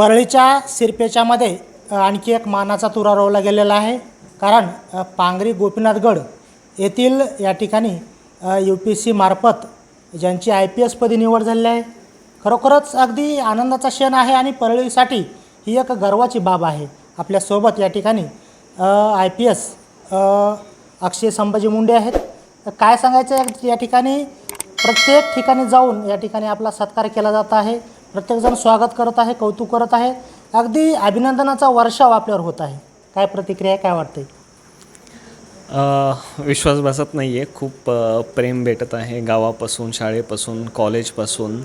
परळीच्या सिरपेच्यामध्ये आणखी एक मानाचा तुरा रोवला गेलेला आहे. कारण पांगरी गोपीनाथगड येथील या ठिकाणी यू पी सी मार्फत ज्यांची आय पी एसपदी निवड झालेली आहे. खरोखरच अगदी आनंदाचा क्षण आहे आणि परळीसाठी ही एक गर्वाची बाब आहे. आपल्यासोबत या ठिकाणी I P S Akshay Sambhaji Munde आहेत. तर काय सांगायचं आहे या ठिकाणी? प्रत्येक ठिकाणी जाऊन या ठिकाणी आपला सत्कार केला जात आहे. प्रत्येकजण स्वागत करत आहे कौतुक करत आहे. अगदी अभिनंदनाचा वर्षाव आपल्यावर होत आहे. काय प्रतिक्रिया काय वाटते विश्वास बसत नाही आहे खूप प्रेम भेटत आहे गावापासून शाळेपासून कॉलेजपासून.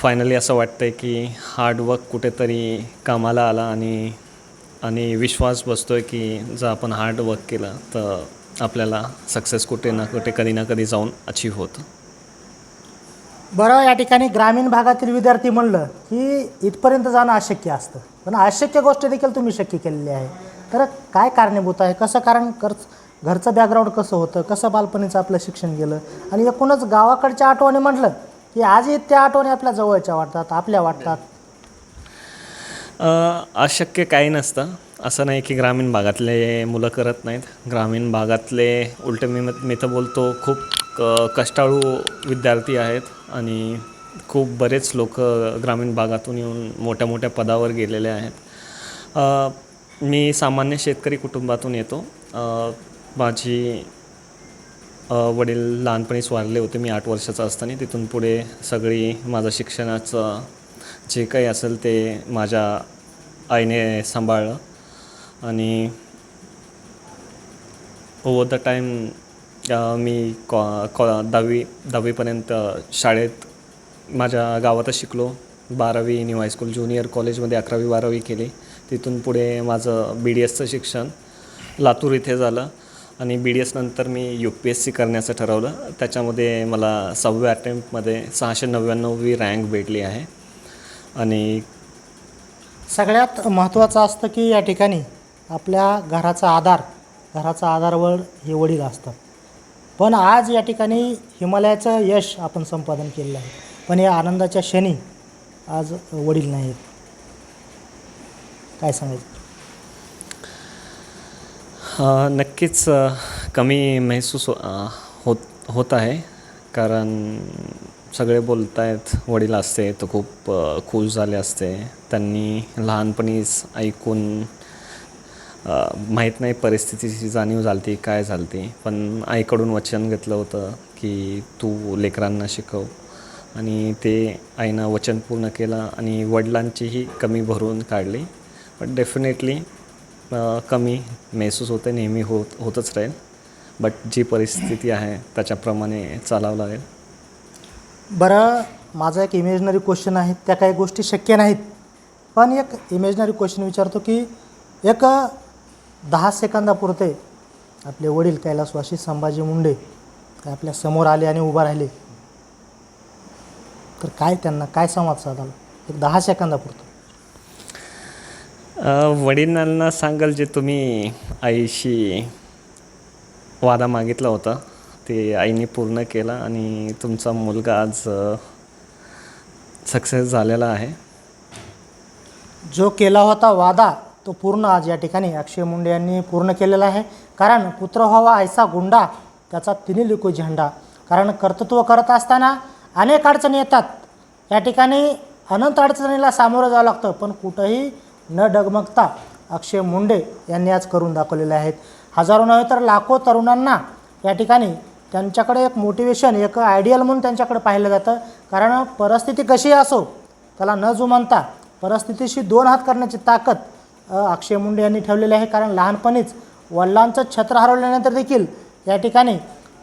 फायनली असं वाटतं आहे की हार्डवर्क कुठेतरी कामाला आला आणि आणि विश्वास बसतो आहे की जर आपण हार्डवर्क केलं तर आपल्याला सक्सेस कुठे ना कुठे कधी ना कधी जाऊन अचीव होतं. बरं या ठिकाणी ग्रामीण भागातील विद्यार्थी म्हणलं की इथपर्यंत जाणं अशक्य असतं. पण अशक्य गोष्ट देखील तुम्ही शक्य केलेली आहे. तर काय कारणीभूत आहे? कसं कारण खर्च घरचं बॅकग्राऊंड कसं होतं? कसं बालपणीचं आपलं शिक्षण गेलं? आणि एकूणच गावाकडच्या आठवणी म्हटलं की आजही त्या आठवणी आपल्या जवळच्या वाटतात आपल्या वाटतात. अशक्य काही नसतं. असं नाही की ग्रामीण भागातले मुलं करत नाहीत. ग्रामीण भागातले उलटे मी मी तर बोलतो खूप क कष्टाळू विद्यार्थी आहेत आणि खूप बरेच लोक ग्रामीण भागातून येऊन मोठ्या मोठ्या पदावर गेलेले आहेत. मी सामान्य शेतकरी कुटुंबातून येतो. माझी वडील लहानपणी वारले होते मी आठ वर्षाचा असताना. तिथून पुढे सगळी माझं शिक्षणाचं जे काही असेल ते माझ्या आईने सांभाळलं. आणि ओवर द टाईम मी कॉ कॉ दहावी दहावीपर्यंत शाळेत माझ्या गावातच शिकलो. बारावी न्यू हायस्कूल ज्युनियर कॉलेजमध्ये अकरावी बारावी केली. तिथून पुढे माझं बी डी एसचं शिक्षण लातूर इथे झालं. आणि बी डी एसनंतर मी यू पी एस सी करण्याचं ठरवलं. त्याच्यामध्ये मला सहाव्या अटेम्प्टमध्ये सहाशे नव्याण्णववी रँक भेटली आहे. आणि सगळ्यात महत्त्वाचं असतं की या ठिकाणी आपल्या घराचा आधार घराचा आधारवर हे वडील असतात. पण आज या ठिकाणी हिमालयाचं यश आपण संपादन केलेलं आहे. पण या आनंदाच्या क्षणी आज वडील नाहीत काय सांगायचं? नक्कीच कमी महसूस हो- होत होत आहे. कारण सगळे बोलत आहेत वडील असते तर खूप खुश झाले असते. त्यांनी लहानपणीच ऐकून माहीत नाही परिस्थितीची जाणीव झाली काय झालती. पण आईकडून वचन घेतलं होतं की तू लेकरांना शिकव. आणि ते आईनं वचन पूर्ण केलं आणि वडिलांचीही कमी भरून काढली. पण डेफिनेटली कमी महसूस होते नेहमी होत होतच राहील. बट जी परिस्थिती आहे त्याच्याप्रमाणे चालावं लागेल. बरं माझा एक इमेजनरी क्वेश्चन आहे. त्या काही गोष्टी शक्य नाहीत. पण एक इमेजनरी क्वेश्चन विचारतो की एक दहा सेकंदापुरते आपले वडील कैलासवासी संभाजी मुंडे काय आपल्यासमोर आले आणि उभा राहिले. तर काय त्यांना काय संवाद साधाल? एक दहा सेकंदापुरतं. वडिलांना सांगाल जे तुम्ही आईशी वादा मागितला होता ते आईने पूर्ण केला आणि तुमचा मुलगा आज सक्सेस झालेला आहे. जो केला होता वादा तो पूर्ण आज या ठिकाणी अक्षय मुंडे यांनी पूर्ण केलेला आहे. कारण पुत्र व्हावा ऐसा गुंडा त्याचा तिन्ही लिको झेंडा. कारण कर्तृत्व करत असताना अनेक अडचणी येतात. या ठिकाणी अनंत अडचणीला सामोरं जावं लागतं पण कुठंही न डगमगता अक्षय मुंडे यांनी आज करून दाखवलेले आहेत. हजारो नव्हे तर लाखो तरुणांना या ठिकाणी त्यांच्याकडे एक मोटिवेशन एक आयडियल म्हणून त्यांच्याकडे पाहिलं जातं. कारण परिस्थिती कशी असो त्याला न जुमानता परिस्थितीशी दोन हात करण्याची ताकद अक्षय मुंडे यांनी ठेवलेले आहे. कारण लहानपणीच वडिलांचं छत्र हरवल्यानंतर देखील या ठिकाणी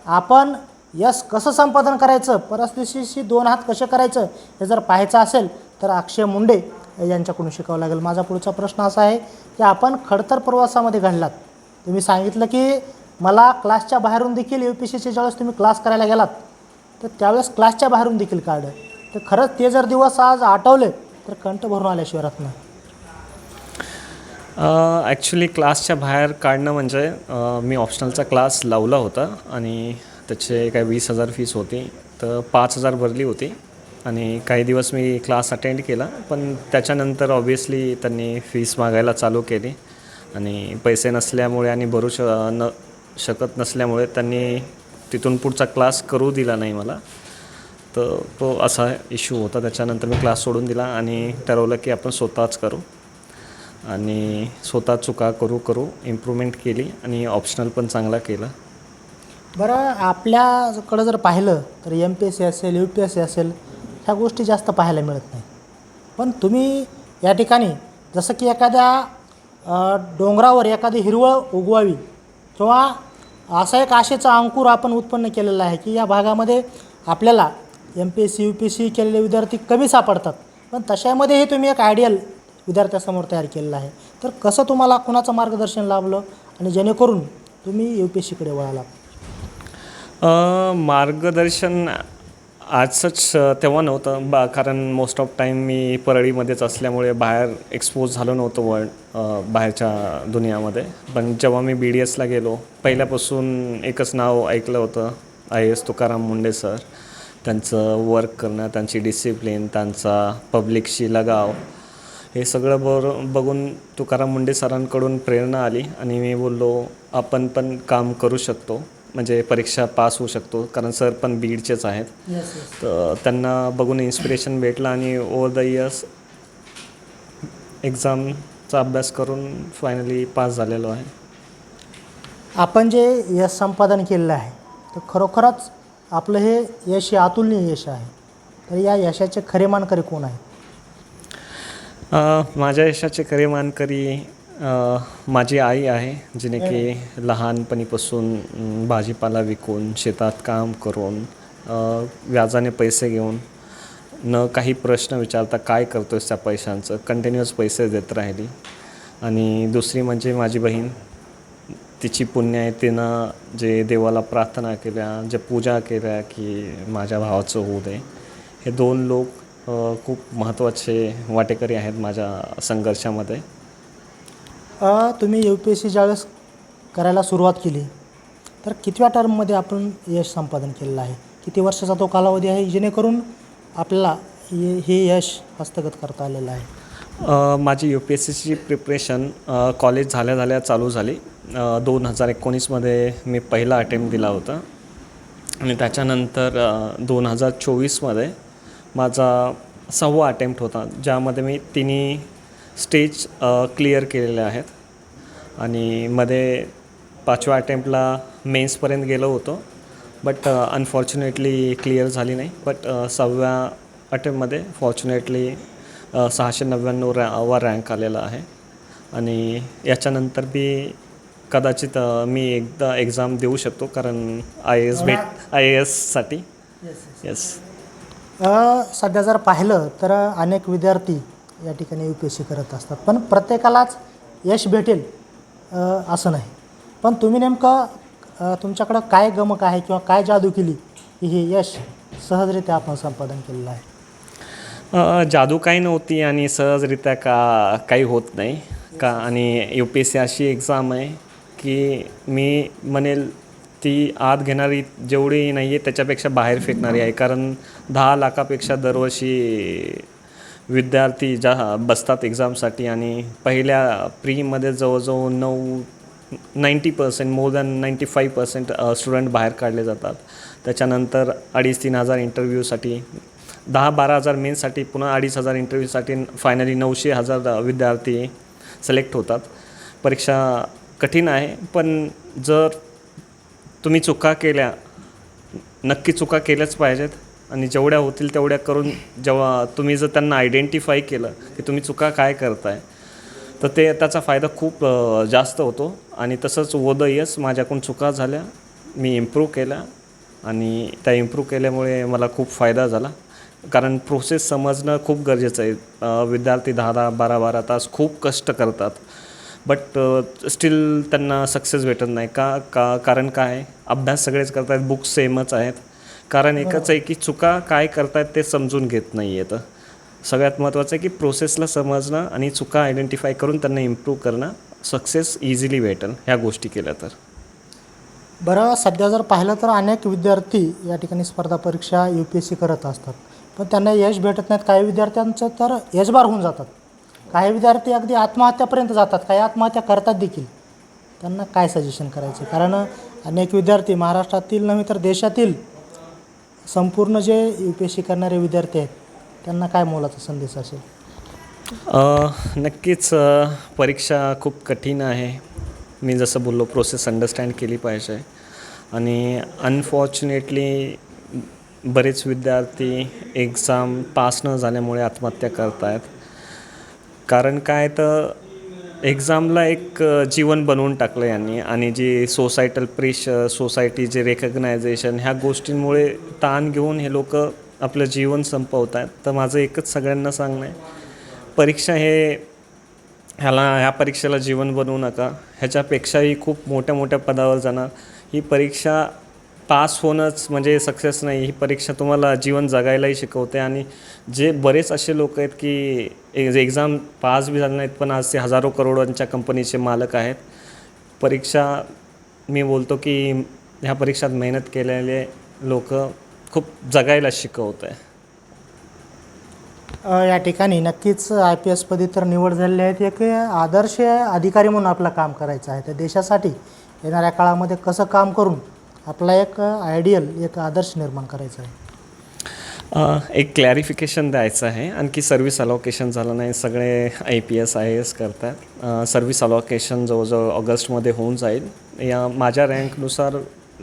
आपण यश कसं संपादन करायचं परिस्थितीशी दोन हात कसे करायचं हे जर पाहायचं असेल तर अक्षय मुंडे यांच्याकडून शिकावं लागेल. माझा पुढचा प्रश्न असा आहे की आपण खडतर प्रवासामध्ये घडलात तुम्ही सांगितलं की मला क्लासच्या बाहेरून देखील यू पी सी ज्यावेळेस तुम्ही क्लास करायला गेलात तर त्यावेळेस क्लासच्या बाहेरून देखील काढलं तर खरंच ते जर दिवस आज आठवले तर कंठ भरून आल्याशिवाय राहत नाही. ॲक्च्युली क्लासच्या बाहेर काढणं म्हणजे मी ऑप्शनलचा क्लास लावला होता आणि त्याचे काय वीस हजार फीस होती तर पाच हजार भरली होती आणि काही दिवस मी क्लास अटेंड केला पण त्याच्यानंतर ऑब्वियसली त्यांनी फीस मागायला चालू केली आणि पैसे नसल्यामुळे आणि भरू श न शकत नसल्यामुळे त्यांनी तिथून पुढचा क्लास करू दिला नाही मला. तर तो असा इश्यू होता त्याच्यानंतर मी क्लास सोडून दिला आणि ठरवलं की आपण स्वतःच करू. आणि स्वतः चुका करू करू इम्प्रूव्हमेंट केली आणि ऑप्शनल पण चांगला केला. बरं आपल्याकडं जर पाहिलं तर एम पी एस सी असेल यू पी एस सी असेल ह्या गोष्टी जास्त पाहायला मिळत नाही पण तुम्ही या ठिकाणी जसं की एखाद्या डोंगरावर एखादी हिरवळ उगवावी किंवा असा एक आशेचा अंकुर आपण उत्पन्न केलेला आहे की या भागामध्ये आपल्याला M P S C U P S C केलेले विद्यार्थी कमी सापडतात. पण तशामध्येही तुम्ही एक आयडियल विद्यार्थ्यासमोर तयार केलेलं आहे. तर कसं तुम्हाला कुणाचं मार्गदर्शन लाभलं आणि जेणेकरून तुम्ही यू पी एस सीकडे वळाला? मार्गदर्शन आजच तेव्हा नव्हतं. बा कारण मोस्ट ऑफ टाईम मी परळीमध्येच असल्यामुळे बाहेर एक्सपोज झालो नव्हतं वर्ल्ड बाहेरच्या दुनियामध्ये. पण जेव्हा मी बी डी एसला गेलो पहिल्यापासून एकच नाव ऐकलं होतं I S Tukaram Munde sir. त्यांचं वर्क करणं त्यांची डिसिप्लिन त्यांचा पब्लिकशी लगाव हे सगळं बर बघून तुकाराम मुंडे सरांकडून प्रेरणा आली आणि मी बोललो आपण पण काम करू शकतो म्हणजे परीक्षा पास होऊ शकतो कारण सर पण बीडचेच आहेत. तर त्यांना बघून इन्स्पिरेशन भेटलं आणि ओव्हर द इयर्स एक्झामचा अभ्यास करून फायनली पास झालेलो आहे. आपण जे यश संपादन केलेलं आहे तर खरोखरच आपलं हे यश हे अतुलनीय यश आहे. तर या यशाचे खरे मानकरी कोण आहेत? अ, माझ्या यशाचे खरे मानकरी माझी आई आहे जिने की लहानपणीपासून भाजीपाला विकून शेतात काम करून व्याजाने पैसे घेऊन न काही प्रश्न विचारता काय करतोस त्या पैशांचं कंटिन्युअस पैसे देत राहिली. आणि दुसरी म्हणजे माझी बहीण तिची पुण्य आहे तिनं जे देवाला प्रार्थना केल्या जे पूजा केल्या की माझ्या भावाचं होऊ दे. हे दोन लोक खूप महत्त्वाचे वाटेकरी आहेत माझ्या संघर्षामध्ये. अ, तुम्ही यू पी एस सी ज्यावेळेस करायला सुरुवात केली तर कितव्या टर्ममध्ये आपण यश संपादन केलेलं आहे? किती वर्षाचा तो कालावधी आहे जेणेकरून आपल्याला हे हे यश हस्तगत करता आलेलं आहे? अ, माझी यू पी एस सीची प्रिपरेशन कॉलेज झाल्या झाल्या चालू झाली. दोन हजार एकोणीसमध्ये मी पहिला अटेम्प्ट दिला होता. आणि त्याच्यानंतर दोन हजार चोवीसमध्ये माझा सहावा अटेम्प्ट होता ज्यामध्ये मी तिन्ही स्टेज क्लिअर केलेले आहेत. आणि मध्ये पाचव्या अटेम्प्टला मेन्सपर्यंत गेलो होतो बट अनफॉर्च्युनेटली क्लिअर झाली नाही. बट सहाव्या अटेम्प्टमध्ये फॉर्च्युनेटली सहाशे नव्याण्णव रॅ वर रँक आलेला आहे. आणि याच्यानंतर बी कदाचित मी एकदा एक्झाम देऊ शकतो कारण आय एस भेट आय ए एससाठी येस सध्या जर पाहिलं तर अनेक विद्यार्थी या ठिकाणी यू पी एस सी करत असतात. पण प्रत्येकालाच यश भेटेल असं नाही. पण तुम्ही नेमकं तुमच्याकडं काय गमक आहे किंवा काय जादू केली की हे यश सहजरित्या आपण संपादन केलेलं आहे? जादू काही नव्हती आणि सहजरित्या का काही होत नाही. का आणि यू पी एस सी अशी एक्झाम आहे की मी म्हणेल ती आत घेणारी जेवढी नाही आहे त्याच्यापेक्षा बाहेर फेकणारी आहे. कारण दहा लाखापेक्षा दरवर्षी विद्यार्थी ज्या बसतात एक्झामसाठी आणि पहिल्या प्रीमध्ये जवळजवळ नऊ ninety percent more than ninety five percent student बाहेर काढले जातात. त्याच्यानंतर अडीच तीन हजार इंटरव्ह्यूसाठी दहा बारा हजार मेन्ससाठी पुन्हा अडीच हजार इंटरव्ह्यूसाठी फायनली नऊशे हजार विद्यार्थी सिलेक्ट होतात. परीक्षा कठीण आहे पण जर तुम्ही चुका केल्या नक्की चुका केल्याच पाहिजेत. आणि जेवढ्या होतील तेवढ्या करून जेव्हा तुम्ही जर त्यांना आयडेंटिफाय केलं की तुम्ही चुका काय करताय तर ते त्याचा फायदा खूप जास्त होतो. आणि तसंच वोदयस माझ्याकडून चुका झाल्या मी इम्प्रूव्ह केल्या आणि त्या इम्प्रूव्ह केल्यामुळे मला खूप फायदा झाला. कारण प्रोसेस समजणं खूप गरजेचं आहे. विद्यार्थी दहा दहा बारा बारा तास खूप कष्ट करतात. बट स्टील uh, त्यांना सक्सेस भेटत नाही. का का कारण काय? अभ्यास सगळेच करत आहेत बुक्स सेमच आहेत. कारण एकच आहे की चुका काय करतायत ते समजून घेत नाही आहेत सगळ्यात महत्त्वाचं आहे की प्रोसेसला समजणं आणि चुका आयडेंटिफाय करून त्यांना इम्प्रूव्ह करणं सक्सेस इझिली भेटेल ह्या गोष्टी केल्या तर. बरं सध्या जर पाहिलं तर अनेक विद्यार्थी या ठिकाणी स्पर्धा परीक्षा यू पी एस सी करत असतात. पण त्यांना यश भेटत नाहीत. काही विद्यार्थ्यांचं तर यशबार होऊन जातात. काही विद्यार्थी अगदी आत्महत्यापर्यंत जातात काही आत्महत्या करतात देखील. त्यांना काय सजेशन करायचे? कारण अनेक विद्यार्थी महाराष्ट्रातील नव्हे तर देशातील संपूर्ण जे यू पी एस सी करणारे विद्यार्थी आहेत त्यांना काय मोलाचा संदेश असेल? नक्कीच परीक्षा खूप कठीण आहे. मी जसं बोललो प्रोसेस अंडरस्टँड केली पाहिजे. आणि अनफॉर्च्युनेटली बरेच विद्यार्थी एक्झाम पास न झाल्यामुळे आत्महत्या करत आहेत कारण काय तर एक्झामला एक जीवन बनवून टाकलं यांनी आणि जी सोसायटल प्रेशर सोसायटी जे रेकग्नायझेशन ह्या गोष्टींमुळे ताण घेऊन हे लोक आपलं जीवन संपवत आहेत तर माझं एकच सगळ्यांना सांगणं आहे परीक्षा हे ह्याला ह्या परीक्षेला जीवन बनवू नका. ह्याच्यापेक्षाही खूप मोठ्या मोठ्या पदावर जाणार. ही परीक्षा पास होणंच म्हणजे सक्सेस नाही. ही परीक्षा तुम्हाला जीवन जगायलाही शिकवते आणि जे बरेच असे लोक आहेत की एक्झाम पास बी झाले नाहीत पण आज ते हजारो करोडांच्या कंपनीचे मालक आहेत. परीक्षा मी बोलतो की ह्या परीक्षात मेहनत केलेले लोक खूप जगायला शिकवत आहे या ठिकाणी नक्कीच आय पी एसपदी तर निवड झालेली आहे. एक आदर्श अधिकारी म्हणून आपलं काम करायचं आहे. तर देशासाठी येणाऱ्या काळामध्ये कसं काम करून आपला एक आयडियल एक आदर्श निर्माण करायचा आहे. एक क्लॅरिफिकेशन द्यायचं आहे. आणखी सर्व्हिस अलोकेशन झालं नाही सगळे I P S I S करतात. सर्व्हिस अलोकेशन जवळजवळ ऑगस्टमध्ये होऊन जाईल. या माझ्या रँकनुसार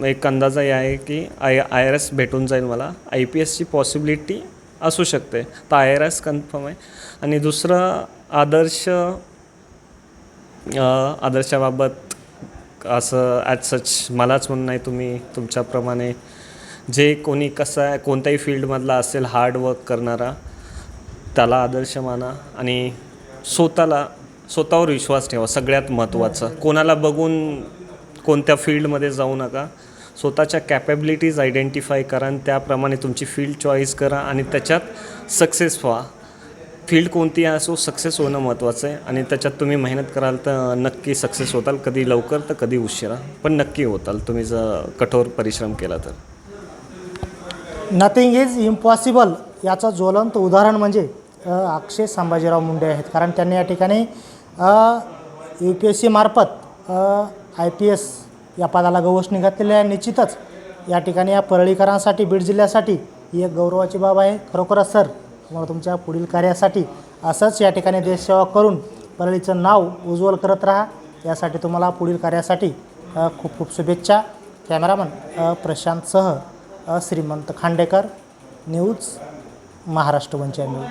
एक अंदाजा हे आहे की आय आय आर एस भेटून जाईल मला. आय पी एसची पॉसिबिलिटी असू शकते. तर आय आर एस कन्फर्म आहे. आणि दुसरं आदर्श आदर्शाबाबत असं ॲज सच मलाच म्हणून नाही तुम्ही तुमच्याप्रमाणे. जे कोणी कसं आहे कोणत्याही फील्डमधला असेल हार्डवर्क करणारा त्याला आदर्श माना आणि स्वतःला स्वतःवर विश्वास ठेवा सगळ्यात महत्त्वाचं. कोणाला बघून कोणत्या फील्डमध्ये जाऊ नका. स्वतःच्या कॅपॅबिलिटीज आयडेंटिफाय करा आणि त्याप्रमाणे तुमची फील्ड चॉईस करा आणि त्याच्यात सक्सेस व्हा. फील्ड कोणती असो सक्सेस होणं महत्त्वाचं आहे. आणि त्याच्यात तुम्ही मेहनत कराल तर नक्की सक्सेस होताल. कधी लवकर तर कधी उशिरा. पण नक्की होताल. तुम्ही जर कठोर परिश्रम केला तर. नथिंग इज इम्पॉसिबल याचं ज्वलंत उदाहरण म्हणजे अक्षय संभाजीराव मुंडे आहेत. कारण त्यांनी या ठिकाणी यू पी एस सी मार्फत आय पी एस या पदाला गवसणी घातलेली आहे. निश्चितच या ठिकाणी या परळीकरांसाठी बीड जिल्ह्यासाठी ही एक गौरवाची बाब आहे. खरोखरच सर तुम्हाला तुमच्या पुढील कार्यासाठी असंच या ठिकाणी देशसेवा करून परळीचं नाव उज्ज्वल करत राहा. यासाठी तुम्हाला पुढील कार्यासाठी खूप खूप शुभेच्छा. Cameraman Prashant प्रशांतसह Shrimant Khandekar news Maharashtra one channel.